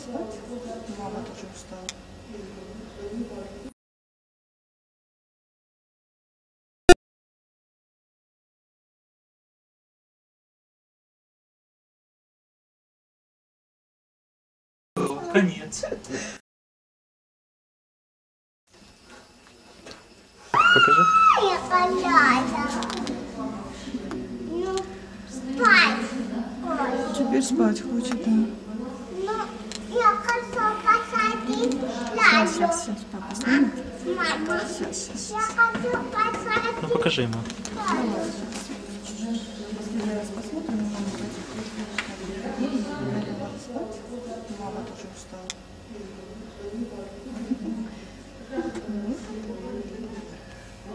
спать. Мама тоже устала. Конец. Покажи. Я понятно. Ну, спать. Теперь спать хочет, да. Сейчас, сейчас, папа снимет. Сейчас, сейчас. Ну покажи ему.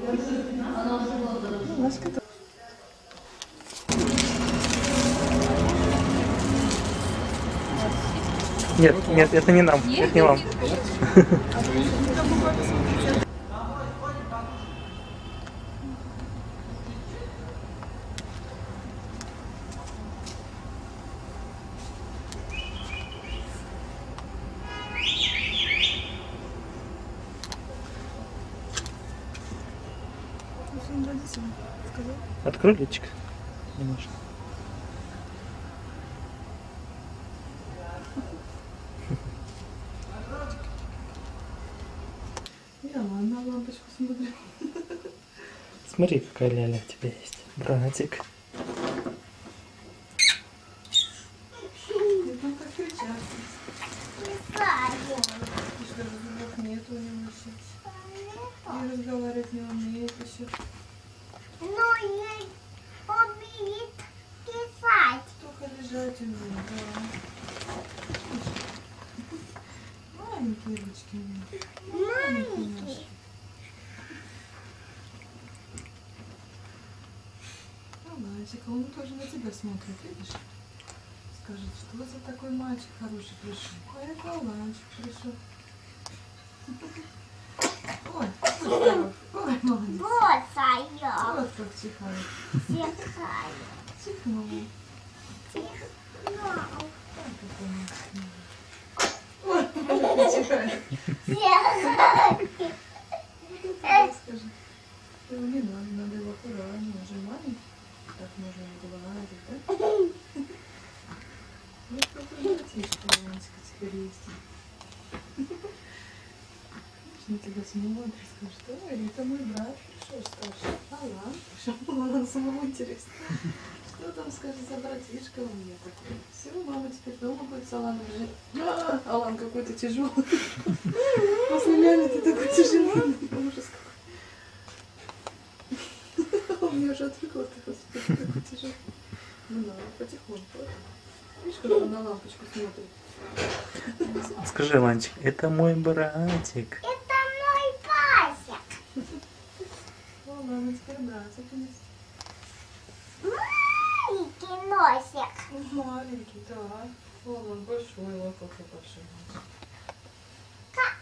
Последний раз Нет, нет, это не нам. Это не вам. Ну. Открой личик. Немножко. Я на лампочку смотрю. Смотри, какая ляля у тебя есть. Братик. И там как кричат. Ладу. И что, зубов нет у него еще. И разговаривать не умеет еще. Ну, ей умеет писать. Только лежать умеет, да. Маленькие ручки у него. Маленький. Аланчик, а он тоже на тебя смотрит, видишь? Скажет, что за такой мальчик хороший пришел. А это Аланчик пришел. Ой. Ой, молодец. Вот как чихает. Тихая. Чихнул. Тихо. Так, какой мальчик. Ой, как чихает. Тихо. Скажи. Его не надо, надо его аккуратно, он же маленький. Так можно его гладить, да? Вот какой братишка, Аланчика теперь есть. Тебя смотрит, скажет, ой, это мой брат пришел, скажет, Алан пришел, Алан самому интересно. Что там, скажет, за братишка у меня такой? Все, мама теперь дома будет с Аланом жить. А, Алан какой-то тяжелый. После няни ты такой тяжелый. Ужас какой. Он меня уже отвлекла, ты господи, такой тяжелый. Ну надо, потихоньку. Видишь, как он на лампочку смотрит? Скажи, Ланчик, это мой братик. Это мой пасек. Алан, теперь братик есть. Маленький носик. Маленький, да. Вон он большой, вот какой большой. Как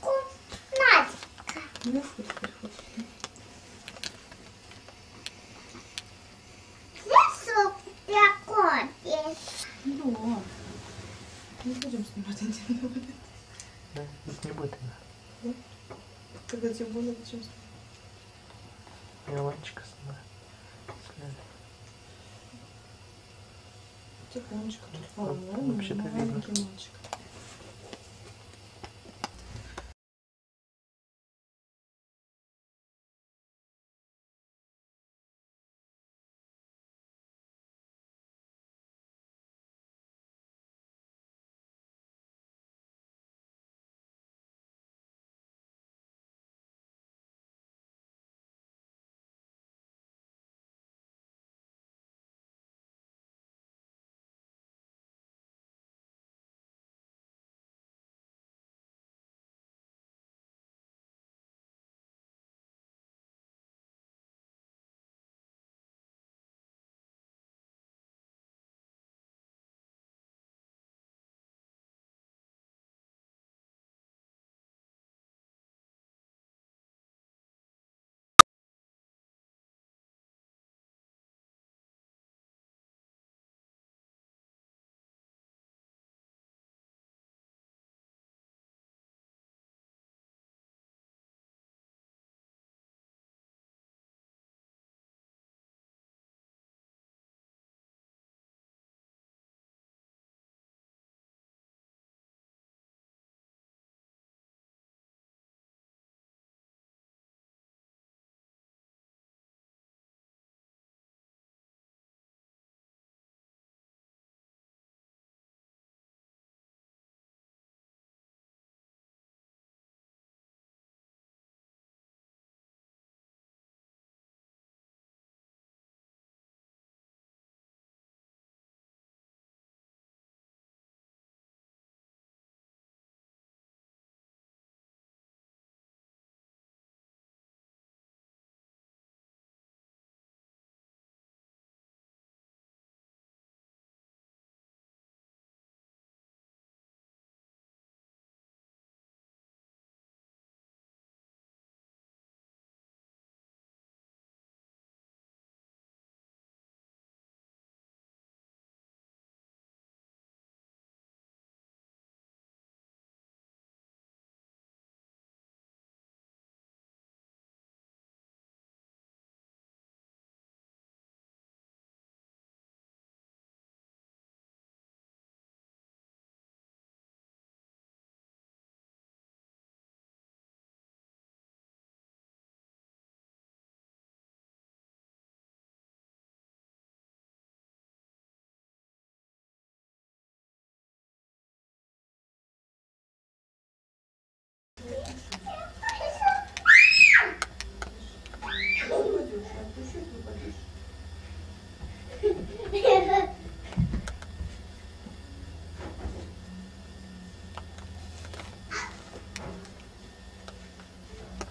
вкуснатик. Вверху теперь хочет. Лесу прокопит. Ну, не будем снимать интимный момент. Да, это не будет она. Когда тебе больно, зачем снимать? Я Ланчика снимаю. С Лялей. Тихонечко тут. Вообще-то видно. маленький мальчик.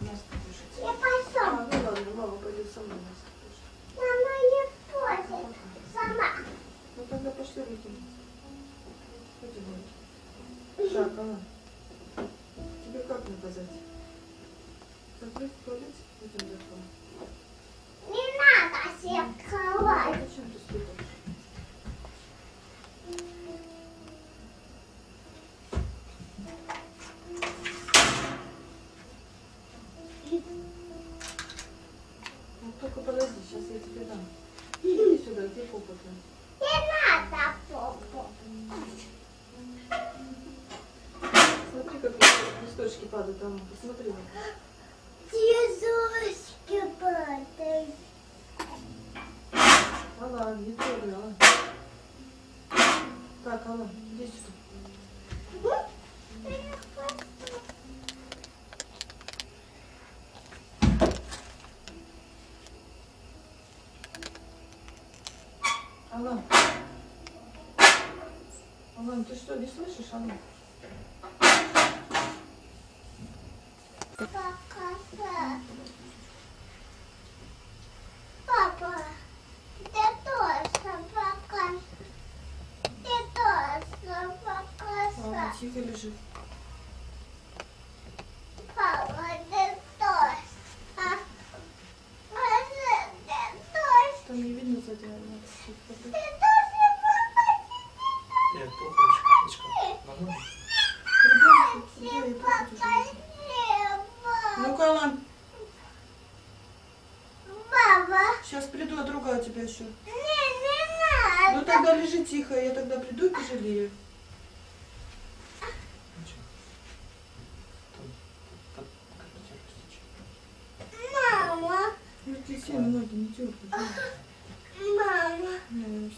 Я пошел. А, ну ладно, мама пойдет со мной. Там. Посмотри. Тизушки падают. Алан, не трогай, Алан. Так, Алан, иди сюда. Алан. Алан, ты что, не слышишь, Алан? Пока. Папа, ты тоже пока. Ты тоже пока. Алан, тихо лежи. Папа, ты тоже. А? Папа, ты тоже. Там не видно за тебя. Алан. Ты Тихо. тоже папа. Нет, плохо, Мишка. Нормально? Ребенок, Ты где я папа плохо чувствую? слева. Ну-ка, Баба, сейчас приду, отругаю тебя еще. не, не Ну надо. тогда лежи тихо, я тогда приду и пожалею. Ничего. Там, там, как у тебя растечет? Мама, Ну ты сильно ноги не дергай. мама,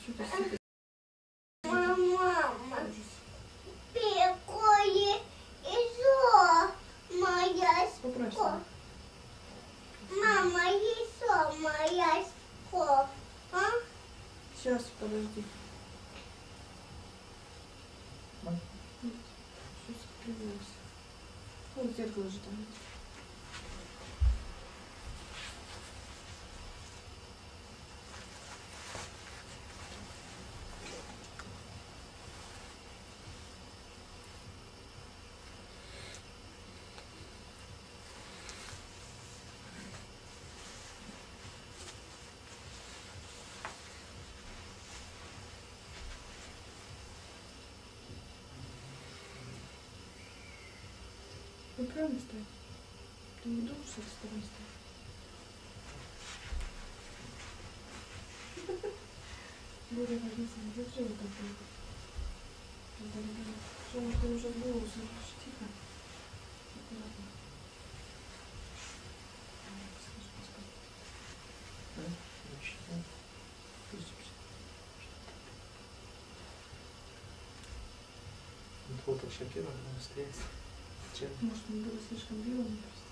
Что ты сидишь? мама. Пекое еще моя Поправься. школа. Мама, еще моя школа. А? Сейчас, подожди. Мам. Сейчас открываюсь. Зеркало же там. Вы правильно стоите? Ты не должен с этой стороны. Боря, родился, не держи вот так. Что, ты уже голову слышишь? Тихо. Аккуратно. Ну, Вот так шокировано стоять. Чем? Может, он было слишком белым просто.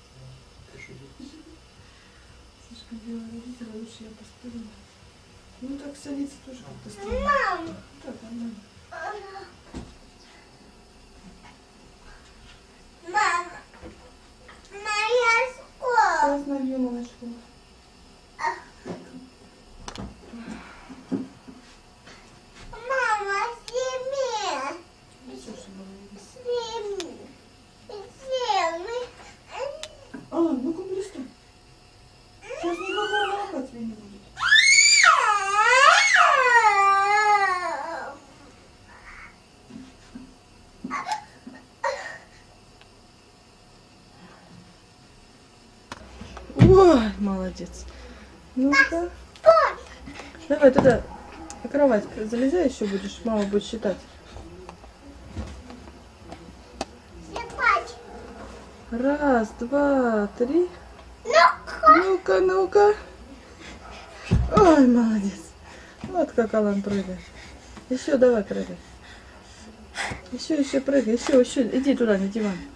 Ты видишь. Слишком белый родитель, а лучше я постыдила. Ну так садиться тоже как-то странно. Мама, Так, нормально. мама, моя школа. Сейчас нальем молочко. Мама, сними, Ресурсы было сними, сними. Алан, ну-ка близко. Сейчас никакого молока тебе не будет. Ой, молодец. Ну-ка. Давай туда, на кровать залезай еще будешь, мама будет считать. Раз, два, три. Ну-ка. Ну-ка. Ой, молодец. Вот как Алан прыгает. Еще давай прыгай. Еще, еще прыгай, еще, еще. Иди туда, на диван. Диван.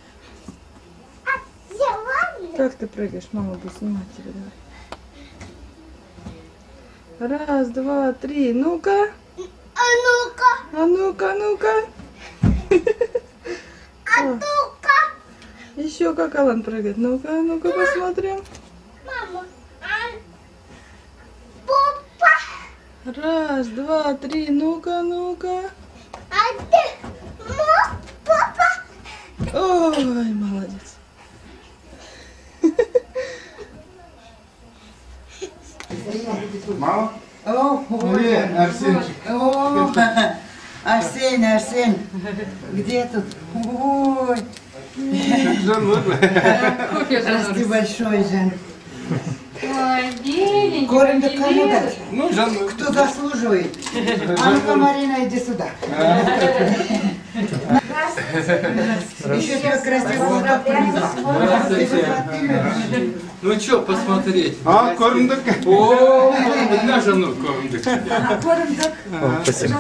Как ты прыгаешь? Мама будет снимать тебя, давай. Раз, два, три. Ну-ка. А ну-ка, А ну-ка, ну-ка. а ну-ка. Еще как Алан прыгает. Ну-ка, ну-ка, посмотрим. Мама, а. Раз, два, три. Ну-ка, ну-ка. А ты, папа, Ой, молодец. Мама? О, Привет, Арсенчик. О, Арсень, Арсень, где тут? Ой, расти большой, Жан. Ой, беленький, кому? Ну, Жанна. Кто заслуживает? А ну-ка, Марина, иди сюда. Еще тебя красиво Ну что посмотреть? А, корм так. О, на жену комнату. О, спасибо.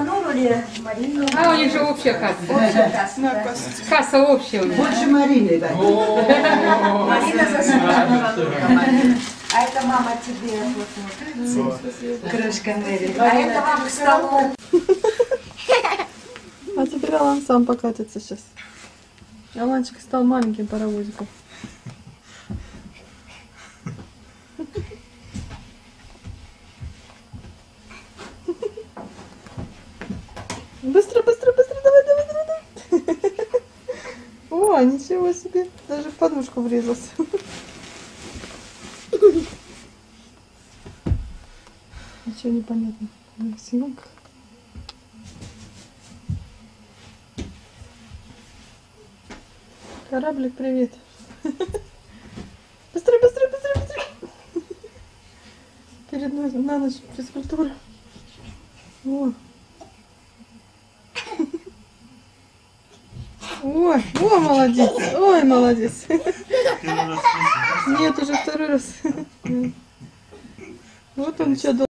А у них же общая касса. Касса общая у них. Больше Марины дай. А это мама тебе. Крошка Мэри. А это вам к столу. А теперь Алан сам покатится сейчас. Аланчик стал маленьким паровозиком. Быстро, быстро, быстро, давай, давай, давай, давай. О, ничего себе, даже в подушку врезался. Ничего не понятно. Кораблик, привет. Быстрее, быстрее, быстрее, быстрее. Перед на ночь физкультура. О. Ой, о, молодец. Ой, молодец. Нет, уже второй раз. Вот он что